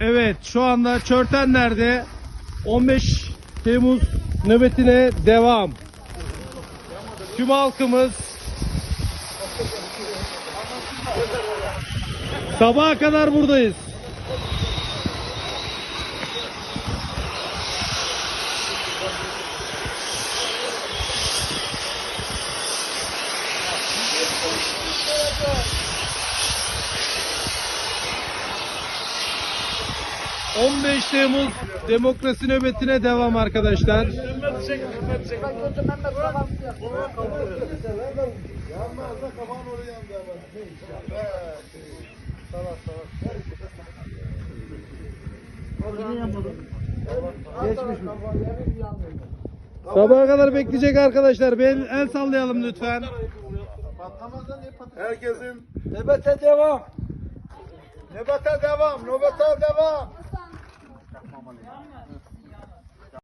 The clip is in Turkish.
Evet şu anda Çörtenler'de 15 Temmuz nöbetine devam. Tüm halkımız sabaha kadar buradayız. ...15 Temmuz demokrasi nöbetine devam arkadaşlar. Sabaha kadar bekleyecek arkadaşlar. Ben el sallayalım lütfen. Herkesin nöbete devam. Nöbete devam, nöbete devam.